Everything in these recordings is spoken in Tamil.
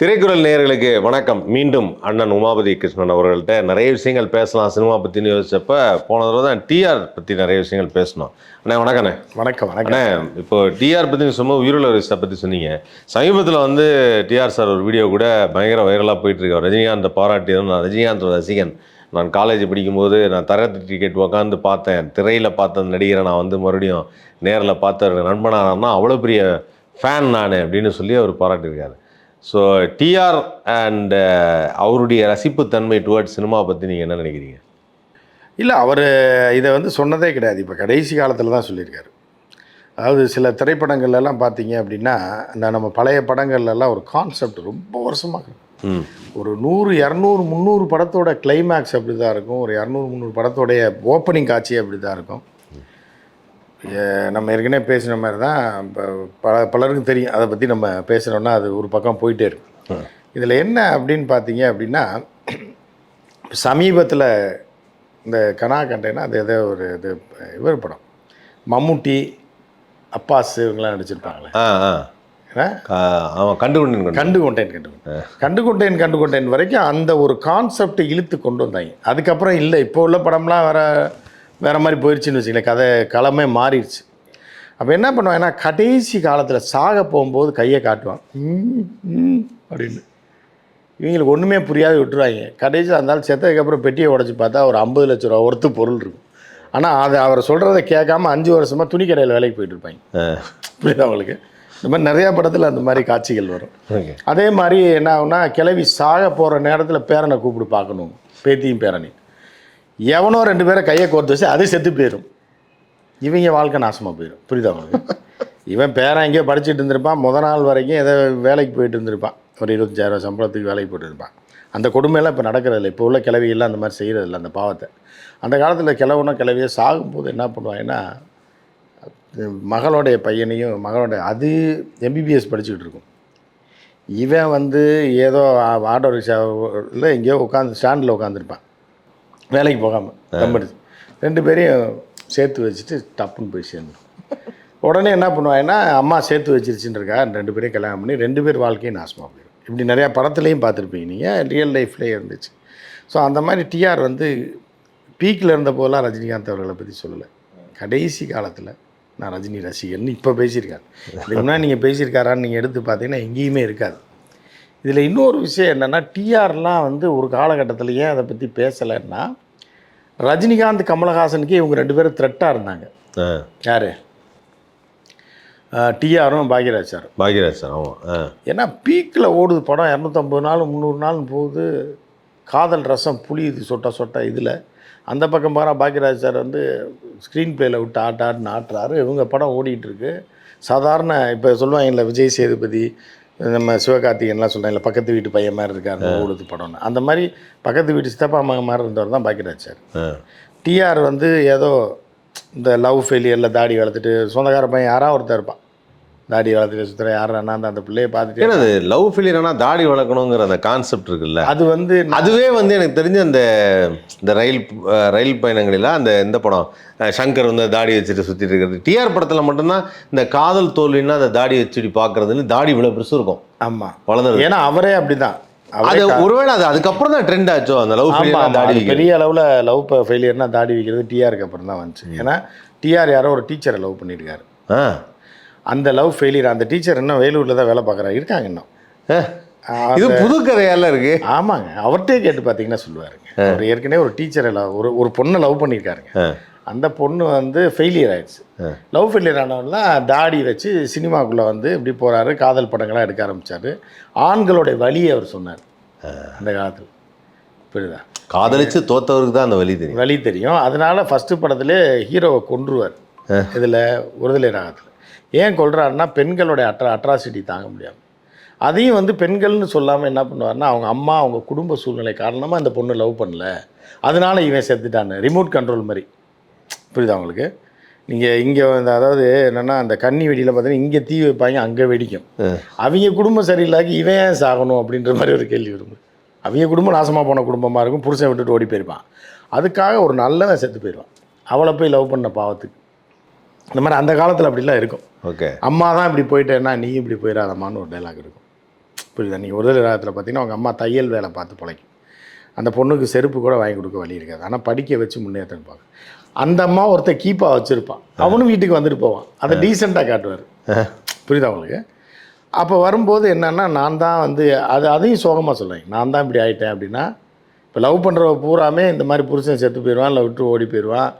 திரைக்குறள் நேயர்களுக்கு வணக்கம். மீண்டும் அண்ணன் உமாபதி கிருஷ்ணன் அவர்கள்ட்ட நிறைய விஷயங்கள் பேசலாம். சினிமா பற்றினு யோசிச்சப்ப போன தடவை தான் டிஆர் பற்றி நிறைய விஷயங்கள் பேசணும் அண்ணே வணக்கண்ணே வணக்கம் அண்ணே இப்போ டிஆர் பற்றி சும்மா உயிருள்ள விஷயத்தை பற்றி சொன்னீங்க. சமீபத்தில் வந்து டிஆர் சார் ஒரு வீடியோ கூட பயங்கர வைரலாக போயிட்டு இருக்கு ரஜினிகாந்தை பாராட்டியதும் நான் ரஜினிகாந்த் ரசிகன். நான் காலேஜ் படிக்கும்போது நான் தரத்து டிக்கெட் உட்காந்து பார்த்தேன். திரையில் பார்த்த நடிகரை நான் வந்து மறுபடியும் நேரில் பார்த்த நண்பனானா அவ்வளோ பெரிய ஃபேன் நான் அப்படின்னு சொல்லி அவர் பாராட்டியிருக்காரு. ஸோ டிஆர் அண்ட் அவருடைய ரசிப்புத்தன்மை டுவர்ட்ஸ் சினிமா பற்றி நீங்கள் என்ன நினைக்கிறீங்க? இல்லை அவர் இதை வந்து சொன்னதே கிடையாது. இப்போ கடைசி காலத்தில் தான் சொல்லியிருக்காரு. அதாவது சில திரைப்படங்கள்ல எல்லாம் பார்த்தீங்க அப்படின்னா இந்த நம்ம பழைய படங்கள்ல எல்லாம் ஒரு கான்செப்ட் ரொம்ப வருஷமாக ஒரு நூறு இரநூறு முந்நூறு படத்தோட கிளைமேக்ஸ் அப்படி தான் இருக்கும். ஒரு இரநூறு முந்நூறு படத்தோடைய ஓப்பனிங் காட்சி அப்படி தான் இருக்கும். நம்ம ஏற்கனவே பேசின மாதிரி தான் இப்போ பல பலருக்கும் தெரியும். அதை பற்றி நம்ம பேசுகிறோன்னா அது ஒரு பக்கம் போயிட்டே இருக்கும். இதில் என்ன அப்படின்னு பார்த்தீங்க அப்படின்னா சமீபத்தில் இந்த கனா கண்டேன்னா அது ஏதோ ஒரு இது இவர் படம். மம்முட்டி அப்பாஸ் இவங்கெல்லாம் நடிச்சிருப்பாங்களே. அவன் கண்டுகொண்டேன் கண்டு கண்டு கொண்டேன் கண்டு கொண்டேன் கண்டு கொண்டேன் கண்டு கொண்டேன் வரைக்கும் அந்த ஒரு கான்செப்டை இழுத்து கொண்டு வந்தாங்க. அதுக்கப்புறம் இல்லை இப்போ உள்ள படம்லாம் வேற வேற மாதிரி போயிடுச்சுன்னு வச்சுக்கலேன் கதை களமே மாறிடுச்சு. அப்போ என்ன பண்ணுவாங்கன்னா கடைசி காலத்தில் சாக போகும்போது கையை காட்டுவான் அப்படின்னு. இவங்களுக்கு ஒன்றுமே புரியாது விட்டுருவாங்க. கடைசியில் ஆள் செத்ததுக்கப்புறம் பெட்டியை உடச்சி பார்த்தா ஒரு ஐம்பது லட்ச ரூபா ஒருத்து பொருள் இருக்கும். ஆனால் அது அவர் சொல்கிறத கேட்காம அஞ்சு வருஷமாக துணி கடையில் வேலைக்கு போயிட்டு இருப்பாங்க. புரியுதா உங்களுக்கு? இந்த மாதிரி நிறையா படத்தில் அந்த மாதிரி காட்சிகள் வரும். அதே மாதிரி என்ன ஆகும்னா கிளவி சாக போகிற நேரத்தில் பேரனை கூப்பிட்டு பார்க்கணும். பேத்தியும் பேரனி எவனோ ரெண்டு பேரை கையை கோர்த்து வச்சு அது செத்து போயிடும் இவங்க வாழ்க்கை நாசமாக போயிடும் புரியுதா உங்களுக்கு? இவன் பேரன் எங்கேயோ படிச்சுட்டு இருந்திருப்பான். முத நாள் வரைக்கும் ஏதோ வேலைக்கு போயிட்டு இருந்திருப்பான். ஒரு இருபத்தஞ்சாயிரம் சம்பளத்துக்கு வேலைக்கு போயிட்டு இருப்பான் அந்த கொடுமையெல்லாம் இப்போ நடக்கிறதில்ல. இப்போ உள்ள கிளவியெல்லாம் அந்த மாதிரி செய்கிறதில்ல அந்த பாவத்தை. அந்த காலத்தில் கிழவனோ கிளவியோ சாகும்போது என்ன பண்ணுவாங்கன்னா மகளுடைய பையனையும் மகளுடைய அது எம்பிபிஎஸ் படிச்சுக்கிட்டு இருக்கும். இவன் வந்து ஏதோ ஆ- ஆட்டோ ரிக்ஷாவில் எங்கேயோ உட்காந்து ஸ்டாண்டில் உட்காந்துருப்பான் வேலைக்கு போகாமல் கம்பெடுச்சு ரெண்டு பேரையும் சேர்த்து வச்சுட்டு டப்புன்னு போய் சேர்ந்துடும் உடனே என்ன பண்ணுவாங்கன்னா அம்மா சேர்த்து வச்சிருச்சுன்றக்கா ரெண்டு பேரையும் கல்யாணம் பண்ணி ரெண்டு பேர் வாழ்க்கையும் நாசமாக போயிடும். இப்படி நிறையா படத்துலையும் பார்த்துருப்பீங்க நீங்கள் ரியல் லைஃப்லேயே இருந்துச்சு. ஸோ அந்த மாதிரி டிஆர் வந்து பீக்கில் இருந்த போதெல்லாம் ரஜினிகாந்த் அவர்களை பற்றி சொல்லலை. கடைசி காலத்தில் நான் ரஜினி ரசிகர்னு இப்போ பேசியிருக்காரு. இதுக்கு முன்னாடி நீங்கள் பேசியிருக்காரான்னு நீங்கள் எடுத்து பார்த்தீங்கன்னா எங்கேயுமே இருக்காது. இதில் இன்னொரு விஷயம் என்னென்னா டிஆர்லாம் வந்து ஒரு காலகட்டத்தில் ஏன் அதை பற்றி பேசலைன்னா ரஜினிகாந்த் கமலஹாசனுக்கு இவங்க ரெண்டு பேரும் த்ரெட்டாக இருந்தாங்க. யார்? டிஆரும் பாக்யராஜ் சார். பாக்யராஜ் சார் ஆமாம் ஏன்னா பீக்கில் ஓடுது படம் இரநூத்தம்பது நாள் முந்நூறு நாள் போகுது. காதல் ரசம் புளியுது சொட்ட சொட்ட இதில். அந்த பக்கம் பாரா பாக்யராஜ் சார் வந்து ஸ்க்ரீன் பிளேயில் விட்டு ஆட்ட ஆட்டுன்னு ஆட்டுறாரு. இவங்க படம் ஓடிட்டு இருக்கு. சாதாரண இப்போ சொல்லுவாங்கல்ல விஜய் சேதுபதி நம்ம சிவகார்த்திகேயன்லாம் சொல்கிறாங்கல்ல பக்கத்து வீட்டு பையன் மாதிரி இருக்காரு ஓடுது படம்னு. அந்த மாதிரி பக்கத்து வீட்டு சித்தப்பா மகன் மாதிரி இருந்தவர் தான் பாக்யராஜ் சார். டிஆர் வந்து ஏதோ இந்த லவ் ஃபெயிலியரில் தாடி வளர்த்துட்டு சொந்தக்கார பையன் யாராவது ஒருத்தர் இருப்பான். தாடி வளர்த்துட்டு சுற்றுற யாரா அந்த அந்த பிள்ளையை பார்த்துட்டு ஏன்னா அது லவ் ஃபெயிலியர்னா தாடி வளர்க்கணுங்கிற அந்த கான்செப்ட் இருக்குல்ல. அது வந்து அதுவே வந்து எனக்கு தெரிஞ்ச அந்த இந்த ரயில் ரயில் பயணங்களில் அந்த இந்த படம் சங்கர் வந்து தாடி வச்சுட்டு சுற்றிட்டு இருக்கிறது. டிஆர் படத்தில் மட்டும்தான் இந்த காதல் தோல்வின்னா அந்த தாடி வச்சுட்டு பார்க்கறதுன்னு தாடி இவ்வளோ பெருசு இருக்கும். ஆமாம் வளர்ந்துருக்கு ஏன்னா அவரே அப்படிதான். அது அவரே கா- ஒருவேளை அது அதுக்கப்புறம் தான் ட்ரெண்ட் ஆச்சோ அந்த லவ். தாடி அது. பெரிய அளவில் லவ் ஃபெயிலியர்னா தாடி வைக்கிறது டிஆருக்கு அப்புறம் தான் வந்துச்சு. ஏன்னா டிஆர் யாரோ ஒரு டீச்சரை லவ் பண்ணியிருக்காரு ஆ. அந்த லவ் ஃபெயிலியர் அந்த டீச்சர் இன்னும் வேலூரில் தான் வேலை பார்க்குறாரு. இருக்காங்க இன்னும். இது புது கதையால இருக்கு. ஆமாங்க. அவர்கிட்டே கேட்டு பார்த்தீங்கன்னா சொல்லுவாருங்க. அவர் ஏற்கனவே ஒரு டீச்சரை லவ் ஒரு ஒரு பொண்ணை லவ் பண்ணியிருக்காருங்க அந்த பொண்ணு வந்து ஃபெயிலியர் ஆயிடுச்சு. லவ் ஃபெயிலியர் ஆனவர்லாம் தாடி வச்சு சினிமாக்குள்ளே வந்து இப்படி போகிறாரு காதல் படங்களாக எடுக்க ஆரம்பிச்சாரு. ஆண்களுடைய வழியை அவர் சொன்னார். அந்த காலத்தில். புரியுதா? காதலிச்சு தோத்தவருக்கு தான் அந்த வழி தெரியும். வழி தெரியும். அதனால ஃபஸ்ட்டு படத்திலே ஹீரோவை கொன்றுவார். இதில் ஒருதலை ராகத்தில் ஏன் கொல்றாருன்னா பெண்களுடைய அட்ரா அட்ராசிட்டி தாங்க முடியாமல் அதையும் வந்து பெண்கள்னு சொல்லாமல் என்ன பண்ணுவார்னா அவங்க அம்மா அவங்க குடும்ப சூழ்நிலை காரணமாக இந்த பொண்ணு லவ் பண்ணல. அதனால இவன் செத்துட்டான்னு ரிமோட் கண்ட்ரோல் மாதிரி. புரியுதா உங்களுக்கு? நீங்கள் இங்கே வந்து அதாவது என்னென்னா அந்த கன்னி வெடியில் பார்த்தீங்கன்னா இங்கே தீ வைப்பாங்க அங்கே வெடிக்கும். அவங்க குடும்பம் சரியில்லாக்கி இவன் ஏன் சாகணும் அப்படின்ற மாதிரி ஒரு கேள்வி வரும். அவங்க குடும்பம் நாசமாக போன குடும்பமாக இருக்கும் புருஷன் விட்டுட்டு ஓடி போயிருப்பான். அதுக்காக ஒரு நல்லவன் செத்து போயிடுவான் அவளை போய் லவ் பண்ண பாவத்துக்கு. இந்த மாதிரி அந்த காலத்தில் அப்படிலாம் இருக்கும். ஓகே. அம்மா தான் இப்படி போயிட்டேன்னா நீ இப்படி போயிடாதம்மான்னு ஒரு டைலாக் இருக்கும். புரியுதா? நீங்கள் ஒரு ராகத்தில் பார்த்தீங்கன்னா அவங்க அம்மா தையல் வேலை பார்த்து பிழைக்கும். அந்த பொண்ணுக்கு செருப்பு கூட வாங்கி கொடுக்க வழி இருக்காது. ஆனால் படிக்க வச்சு முன்னேற்றிருப்பாங்க அந்த அம்மா ஒருத்தன் கீப்பாக வச்சுருப்பான். அவனும் வீட்டுக்கு வந்துட்டு போவான். அதை டீசெண்டாக காட்டுவார். புரியுதா உங்களுக்கு? அப்போ வரும்போது என்னென்னா நான் தான் வந்து அது அதையும் சோகமாக சொல்லுவேன் நான் தான் இப்படி ஆயிட்டேன் அப்படின்னா இப்போ லவ் பண்ணுறவ பூராமே இந்த மாதிரி புருஷன் செத்து போயிடுவான் இல்லை விட்டு ஓடி போயிடுவான்.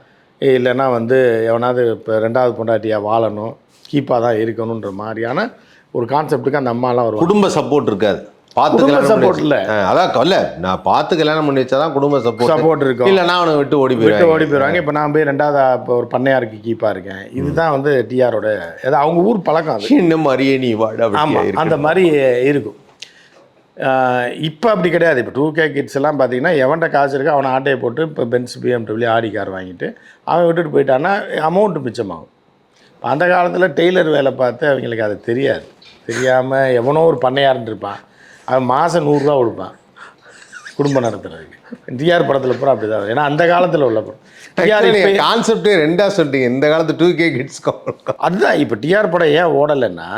இல்லைன்னா வந்து எவனாவது இப்போ ரெண்டாவது பொண்டாட்டியாக வாழணும் கீப்பாக தான் இருக்கணுன்ற மாதிரியான ஒரு கான்செப்ட்டுக்கு அந்த அம்மாலாம் வருவாங்க. குடும்ப சப்போர்ட் இருக்காது. பார்த்து கல்யாணம் support இல்ல. வச்சு- அதான் இல்ல நான் பார்த்து கல்யாணம் பண்ணி வச்சாதான் குடும்ப சப்போர்ட் சப்போர்ட் இருக்கும். இல்ல நான் அவனை விட்டு ஓடி விட்டு போயிடுவேன் ஓடி போயிடுவாங்க. இப்போ நான் போய் ரெண்டாவது இப்போ ஒரு பண்ணையாருக்கு கீப்பாக இருக்கேன். இதுதான் வந்து டிஆரோட ஏதாவது அவங்க ஊர் பழக்கம் இன்னும் மாதிரியே நீ வாட அந்த மாதிரி இருக்கும். இப்போ அப்படி கிடையாது. இப்போ டூ கே கிட்ஸ் எல்லாம் பார்த்தீங்கன்னா எவன்கிட்ட காசு இருக்கோ அவனை ஆட்டையை போட்டு இப்போ பென்ஸ் பிஎம்டபிள்யூ ஆடி கார் வாங்கிட்டு அவன் விட்டுட்டு போயிட்டான்னா அமௌண்ட்டு மிச்சமாகும். இப்போ அந்த காலத்தில் டெய்லர் வேலை பார்த்து அவங்களுக்கு அது தெரியாது. தெரியாமல் எவனோ ஒரு பண்ணையாருன்னு இருப்பான் அவன் மாதம் நூறுரூவா கொடுப்பான். குடும்பம் நடத்துறதுக்கு. டிஆர் படத்தில் பூரா அப்படி தான் ஏன்னா அந்த காலத்தில் உள்ள படம். கான்செப்டே ரெண்டா சொல்லிட்டீங்க. இந்த காலத்து டூ கே கிட்ஸ் அதுதான். இப்போ டிஆர் படம் ஏன் ஓடலைன்னா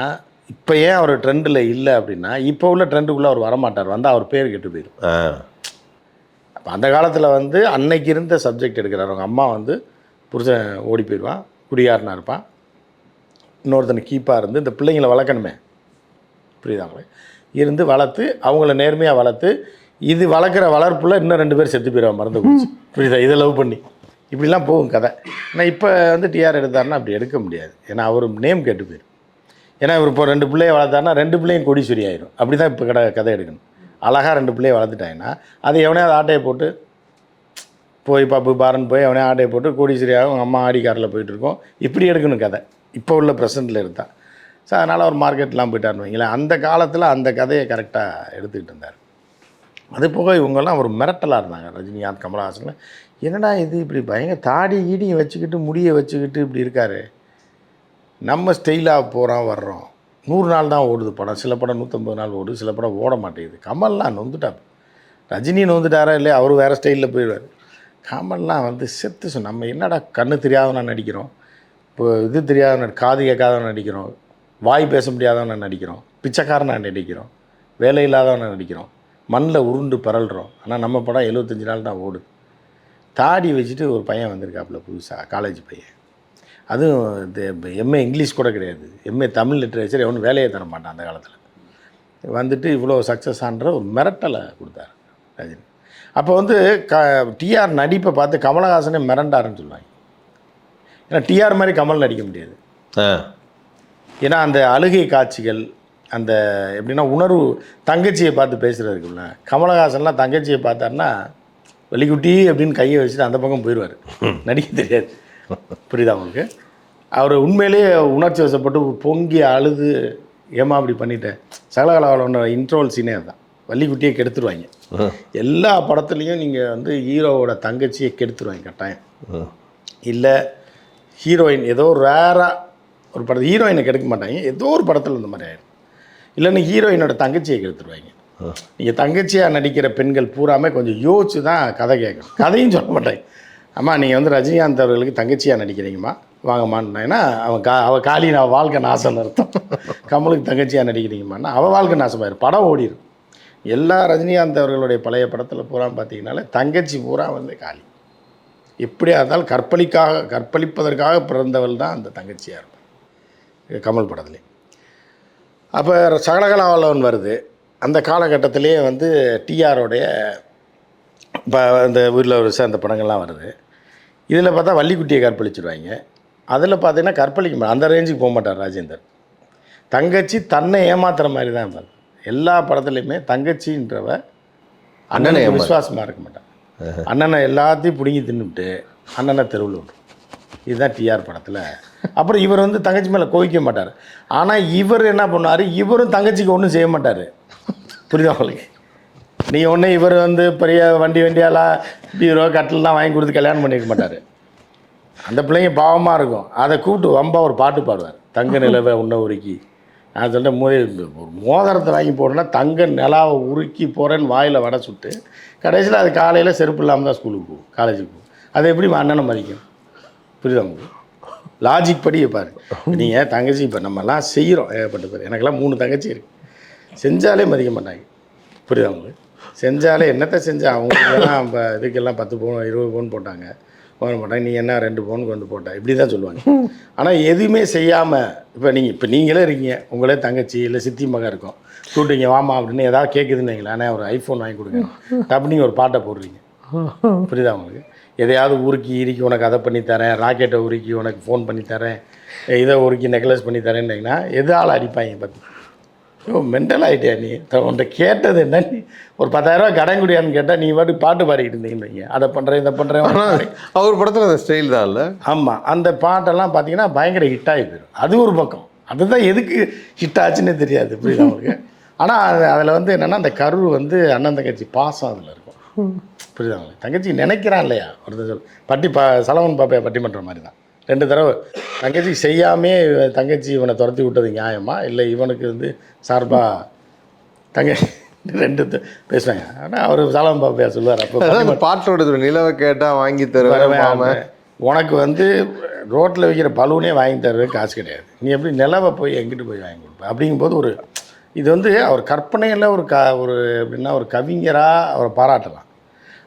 இப்போ ஏன் அவர் ட்ரெண்டில் இல்லை அப்படின்னா இப்போ உள்ள ட்ரெண்டுக்குள்ளே அவர் வரமாட்டார். வந்து அவர் பேர் கெட்டு போயிடும் அப்போ அந்த காலத்தில் வந்து அன்னைக்கு இருந்த சப்ஜெக்ட் எடுக்கிறார். அவங்க அம்மா வந்து புருஷன் ஓடி போயிடுவான் குடியாரனா இருப்பான் இன்னொருத்தனை கீப்பாக இருந்து இந்த பிள்ளைங்களை வளர்க்கணுமே. புரியுதாங்களே இருந்து வளர்த்து அவங்கள நேர்மையாக வளர்த்து இது வளர்க்குற வளர்ப்புல இன்னும் ரெண்டு பேர் செத்து போயிடுவான் மறந்து போச்சு. புரியுதா? இதை லவ் பண்ணி. இப்படிலாம் போகும் கதை. ஆனால் இப்போ வந்து டிஆர் எடுத்தாருன்னா அப்படி எடுக்க முடியாது. ஏன்னா அவர் நேம் கெட்டு போயிடும் ஏன்னா இவர் இப்போ ரெண்டு பிள்ளையை வளர்த்தாருன்னா ரெண்டு பிள்ளையும் கொடிசுரி ஆயிரும். அப்படி தான் இப்போ கடை கதை எடுக்கணும். அழகாக ரெண்டு பிள்ளையை வளர்த்துட்டாங்கன்னா அது எவனையாவது ஆட்டையை போட்டு போய் பப்பு பாருன்னு போய் அவனே ஆட்டையை போட்டு கோடீஸ்வரியாக அவங்க அம்மா ஆடி காரில் போயிட்டுருக்கோம் இப்படி எடுக்கணும் கதை. இப்போ உள்ள ப்ரெசண்ட்டில் இருந்தால் ஸோ அதனால் அவர் மார்க்கெட்லாம் போயிட்டாருன்னு வைங்களேன். அந்த காலத்தில் அந்த கதையை கரெக்டாக எடுத்துக்கிட்டு இருந்தார். அது போக இவங்கெல்லாம் ஒரு மிரட்டலாக இருந்தாங்க ரஜினிகாந்த் கமலஹாசன் என்னடா இது இப்படி பயங்கர தாடி ஈடியும் வச்சுக்கிட்டு முடியை வச்சுக்கிட்டு இப்படி இருக்காரு? நம்ம ஸ்டைலாக போகிறோம் வர்றோம். நூறு நாள் தான் ஓடுது படம். சில படம் நூற்றம்பது நாள் ஓடுது சில படம் ஓட மாட்டேங்குது. கமல்லாம் நொந்துட்டா ரஜினி நொந்துட்டாரா இல்லை அவர் வேறு ஸ்டைலில் போயிடுவார். கமல்லாம் வந்து செத்து நம்ம என்னடா கண்ணு தெரியாதவனா நடிக்கிறோம்? இப்போ இது தெரியாதவன் காது கேட்காதவன் நடிக்கிறோம். வாய் பேச முடியாதவனை நடிக்கிறோம். பிச்சைக்காரனாக நடிக்கிறோம். வேலை இல்லாதவனை நடிக்கிறோம். மண்ணில் உருண்டு பரல்றோம். ஆனால் நம்ம படம் எழுபத்தஞ்சி நாள் தான் ஓடுது. தாடி வச்சுட்டு ஒரு பையன் வந்திருக்காப்புல புதுசாக காலேஜ் பையன். அதுவும் எம்ஏ இங்கிலீஷ் கூட கிடையாது. எம்ஏ தமிழ் லிட்ரேச்சர் எவனும் வேலையை தர மாட்டான் அந்த காலத்தில். வந்துட்டு இவ்வளோ சக்ஸஸ் ஆன்ற ஒரு மிரட்டலை கொடுத்தாரு ரஜினி. அப்போ வந்து க டிஆர் நடிப்பை பார்த்து கமலஹாசனே மிரண்டாருன்னு சொல்லுவாங்க. ஏன்னா டிஆர் மாதிரி கமல் நடிக்க முடியாது. ஏன்னா அந்த அழுகை காட்சிகள் அந்த எப்படின்னா உணர்வு தங்கச்சியை பார்த்து பேசுகிறது இருக்குல்ல கமலஹாசன்லாம் தங்கச்சியை பார்த்தாருன்னா வெளிக்குட்டி அப்படின்னு கையை வச்சுட்டு அந்த பக்கம் போயிடுவார் நடிக்க தெரியாது. புரியுதா உங்களுக்கு? அவர் உண்மையிலேயே உணர்ச்சி வசப்பட்டு பொங்கி அழுது ஏமா அப்படி பண்ணிட்டேன் சகலகலாவோட இன்ட்ரோல் சீனே அதுதான். வள்ளிக்குட்டியை கெடுத்துருவாங்க. எல்லா படத்துலேயும் நீங்கள் வந்து ஹீரோவோட தங்கச்சியை கெடுத்துருவாங்க கட்டாயம். இல்லை ஹீரோயின் ஏதோ ரேராக ஒரு படத்தை ஹீரோயினை கெடுக்க மாட்டாங்க. ஏதோ ஒரு படத்தில் இந்த மாதிரி ஆயிடும். இல்லைன்னா ஹீரோயினோட தங்கச்சியை கெடுத்துருவாங்க. நீங்கள் தங்கச்சியாக நடிக்கிற பெண்கள் பூராமே கொஞ்சம் யோசிச்சு தான் கதை கேட்கணும். கதையும் சொல்ல மாட்டாங்க. அம்மா நீங்கள் வந்து ரஜினிகாந்த் அவர்களுக்கு தங்கச்சியாக நடிக்கிறீங்கம்மா. வாங்கம்மான்னா அவன் கா அவள் காலி நான் வாழ்க்கை நாசம்னு அர்த்தம். கமலுக்கு தங்கச்சியாக நடிக்கிறீங்கம்மான்னா அவள் வாழ்க்கை நாசமாயிரும். படம் ஓடிடும் எல்லா ரஜினிகாந்த் அவர்களுடைய பழைய படத்தில் பூரா பார்த்தீங்கனாலே தங்கச்சி பூரா வந்து காலி. எப்படியா இருந்தாலும் கற்பழிக்காக கற்பழிப்பதற்காக பிறந்தவள் தான் அந்த தங்கச்சியாக இருப்பாள். கமல் படத்துலேயே அப்போ சகலகலாவல்லவன் வருது. அந்த காலகட்டத்திலேயே வந்து டிஆரோடைய இப்போ இந்த ஊரில் ஒரு சேர்ந்த படங்கள்லாம் வருது. இதில் பார்த்தா வள்ளிக்குட்டியை கற்பழிச்சிருவாங்க. அதில் பார்த்தீங்கன்னா கற்பழிக்க அந்த ரேஞ்சுக்கு போக மாட்டார் ராஜேந்தர். தங்கச்சி தன்னை ஏமாத்துற மாதிரி தான் இருப்பார் எல்லா படத்துலையுமே தங்கச்சின்றவ அண்ணனை விசுவாசமாக இருக்க மாட்டான். அண்ணனை எல்லாத்தையும் பிடுங்கி தின்னுட்டு அண்ணனை தெருவில் விட்ரும் இதுதான் டிஆர் படத்தில். அப்புறம் இவர் வந்து தங்கச்சி மேலே கோவிக்க மாட்டார். ஆனால் இவர் என்ன பண்ணார் இவரும் தங்கச்சிக்கு ஒன்றும் செய்ய மாட்டார். புரியுதா உங்களுக்கு? நீ ஒன்று இவர் வந்து பெரிய வண்டி வண்டியாலாம் பீரோ கட்டிலெலாம் வாங்கி கொடுத்து கல்யாணம் பண்ணிக்க மாட்டார். அந்த பிள்ளைங்க பாவமாக இருக்கும். அதை கூப்பிட்டு வம்பா ஒரு பாட்டு பாடுவார். தங்க நிலவை உன்ன உருக்கி. நான் சொல்லிட்டு மோ ஒரு மோதிரத்தை வாங்கி போடணும்னா தங்க நிலாவை உருக்கி போகிறேன்னு வாயில் வடை சுட்டு கடைசியில் அது காலையில் செருப்பு இல்லாமல் தான் ஸ்கூலுக்கு போகும். காலேஜுக்கு போகும். அதை எப்படி அண்ணனை மதிக்கும்? புரியுதா உங்களுக்கு? லாஜிக் படி பாரு. நீங்கள் தங்கச்சி இப்போ நம்மலாம் செய்கிறோம் ஏகப்பட்ட பேர். எனக்கெல்லாம் மூணு தங்கச்சி இருக்குது செஞ்சாலே மதிக்க மாட்டாங்க. புரியுதா உங்களுக்கு? செஞ்சாலே என்னத்தை செஞ்சா? அவங்களுக்கெல்லாம் இப்போ இதுக்கெல்லாம் பத்து பவுன் இருபது பவுன் போட்டாங்க. போட மாட்டாங்க நீ என்ன ரெண்டு பவுனுக்கு வந்து போட்ட? இப்படி தான் சொல்லுவாங்க. ஆனால் எதுவுமே செய்யாமல் இப்போ நீங்கள் இப்போ நீங்களே இருக்கீங்க. உங்களே தங்கச்சி இல்லை சித்தி மகன் இருக்கும். கூப்பிட்டீங்க வாமா அப்படின்னு ஏதாவது கேட்குதுன்னு வைங்களேன். ஒரு ஐஃபோன் வாங்கி கொடுங்க. அப்படி நீங்கள் ஒரு பாட்டை போடுறீங்க. புரியுதா உங்களுக்கு? எதையாவது உருக்கி இறுக்கி உனக்கு அதை பண்ணி தரேன். ராக்கெட்டை உருக்கி உனக்கு ஃபோன் பண்ணி தரேன். இதை உருக்கி நெக்லஸ் பண்ணி தரேன்னீங்கன்னா எது ஆள் அடிப்பாங்க பார்த்து ஓ மென்டல் ஆகிட்டியா நீ? த- உன்கிட்ட கேட்டது என்ன? நீ ஒரு பத்தாயிரரூவா கடன் குடியான்னு கேட்டால் நீ பாட்டு பாட்டு பாடிக்கிட்டு இருந்தீங்கன்னு வைங்க. அதை பண்ணுறேன் இதை பண்ணுறேன் அவர் படத்தில் அந்த ஸ்டைல் தான் இல்லை? ஆமாம் அந்த பாட்டெல்லாம் பார்த்தீங்கன்னா பயங்கர ஹிட் ஆகி போயிடும் அது ஒரு பக்கம். அதுதான் எதுக்கு ஹிட் ஆச்சுன்னே தெரியாது புரியுதா உங்களுக்கு? ஆனால் அது அதில் வந்து என்னென்னா அந்த கரு வந்து அண்ணன் தங்கச்சி பாசம் அதில் இருக்கும். புரியுதா உங்களுக்கு? தங்கச்சி நினைக்கிறான் இல்லையா? ஒருத்தர் பட்டி பா சலவன் பாப்பையா பட்டிமன்ற மாதிரி தான். ரெண்டு தடவை. தங்கச்சி செய்யாமே தங்கச்சி இவனை துரத்தி விட்டது நியாயமா? இல்லை இவனுக்கு வந்து சார்பாக தங்க ரெண்டு பேசுவாங்க. ஆனால் அவர் சலவன் பாப்பையா சொல்லுவார். அப்போ பாட்டோட நிலவை கேட்டா வாங்கி தருவேன் உனக்கு வந்து ரோட்டில் வைக்கிற பலூனே வாங்கி தர்றது காசு கிடையாது. நீ எப்படி நிலவை போய் எங்கிட்டு போய் வாங்கி கொடுப்ப? அப்படிங்கும்போது ஒரு இது வந்து அவர் கற்பனையில் ஒரு க ஒரு எப்படின்னா ஒரு கவிஞராக அவரை பாராட்டலாம்.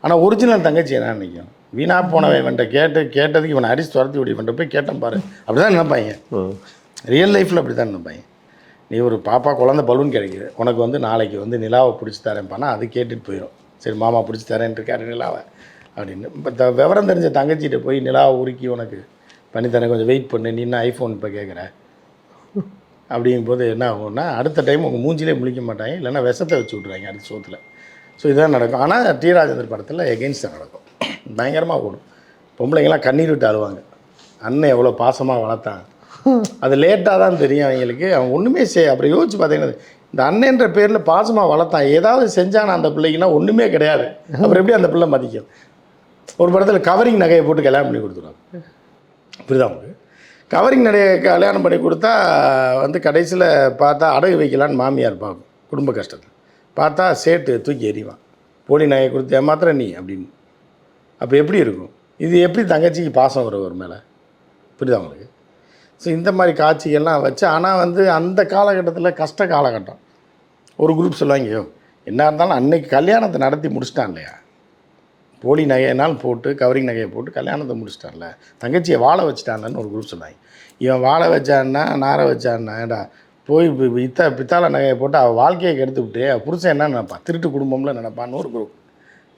ஆனால் ஒரிஜினல் தங்கச்சி என்ன நினைக்கும் வீணா போனவன் இவன்ட்ட கேட்டு கேட்டதுக்கு இவனை அரிசி துரத்தி விடி இவன்ட்ட போய் கேட்டேன் பாரு. அப்படி தான் நினைப்பாங்க. ரியல் லைஃப்பில் அப்படி தான் நினைப்பாங்க நீ ஒரு பாப்பா குழந்தை பலூன் கிடைக்குது. உனக்கு வந்து நாளைக்கு வந்து நிலாவை பிடிச்சி தரேன்ப்பானா அது கேட்டுட்டு போயிடும் சரி மாமா பிடிச்சி தரேன்ட்டு இருக்காரு நிலாவை. அப்படின்னு. இப்போ த விவரம் தெரிஞ்ச தங்கச்சிகிட்ட போய் நிலாவை உருக்கி உனக்கு பண்ணி தரேன். கொஞ்சம் வெயிட் பண்ணு. நீ என்ன ஐஃபோன் இப்போ கேட்குற அப்படிங்கும்போது என்ன ஆகும்னா அடுத்த டைம் உங்கள் மூஞ்சிலே முழிக்க மாட்டாங்க. இல்லைன்னா விஷத்தை வச்சு விட்ருவாங்க அடுத்த சோத்தில். ஸோ இதான் நடக்கும். ஆனால் டி ராஜேந்தர் படத்தில் எகென்ஸ்டாக நடக்கும். பயங்கரமாக ஓடும். பொம்பளைங்களாம் கண்ணீர் விட்டு அழுவாங்க. அண்ணன் எவ்வளோ பாசமாக வளர்த்தான். அது லேட்டாக தான் தெரியும் அவங்களுக்கு. அவங்க ஒன்றுமே செய்ய அப்புறம் யோசிச்சு பார்த்தீங்கன்னா இந்த அண்ணன்ற பேரில் பாசமாக வளர்த்தான். ஏதாவது செஞ்சானா அந்த பிள்ளைங்கன்னா ஒன்றுமே கிடையாது. அப்புறம் எப்படி அந்த பிள்ளை மதிக்கும்? ஒரு படத்தில் கவரிங் நகையை போட்டு கல்யாணம் பண்ணி கொடுத்துருவாங்க. புரியுதா உங்களுக்கு? கவரிங் நகையை கல்யாணம் பண்ணி கொடுத்தா வந்து கடைசியில் பார்த்தா அடகு வைக்கலான்னு மாமியார் பார்க்கும். குடும்ப கஷ்டத்தை பார்த்தா சேட்டு தூக்கி எறிவான். போலி நகையை கொடுத்து ஏமாத்திர நீ? அப்படின்னு. அப்போ எப்படி இருக்கும்? இது எப்படி தங்கச்சிக்கு பாசம் வரும் ஒரு மேலே? புரியுதா உங்களுக்கு? ஸோ இந்த மாதிரி காட்சிகள்லாம் வச்சு ஆனால் வந்து அந்த காலகட்டத்தில் கஷ்ட காலகட்டம். ஒரு குரூப் சொல்லுவாங்க என்ன இருந்தாலும் அன்னைக்கு கல்யாணத்தை நடத்தி முடிச்சிட்டான் இல்லையா? போலி நகையினால் போட்டு கவரிங் நகையை போட்டு கல்யாணத்தை முடிச்சிட்டான்ல. தங்கச்சியை வாழ வச்சுட்டான்லன்னு ஒரு குரூப் சொன்னாங்க இவன் வாழ வச்சான்னா நார வச்சான்னா ஏடா போய் இத்த பித்தாள நகையை போட்டு அவள் வாழ்க்கையை கெடுத்து விட்டு புருஷன் என்ன நினைப்பான்? திருட்டு குடும்பம்ல நினைப்பான்னு ஒரு குரூப்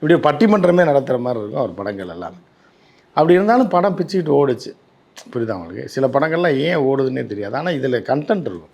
இப்படி பட்டிமன்றமே நடத்துகிற மாதிரி இருக்கும் அவர் படங்கள் எல்லாமே. அப்படி இருந்தாலும் படம் பிச்சுக்கிட்டு ஓடுச்சு. புரியுதா உங்களுக்கு? சில படங்கள்லாம் ஏன் ஓடுதுன்னே தெரியாது. ஆனால் இதில் கண்டென்ட் இருக்கும்.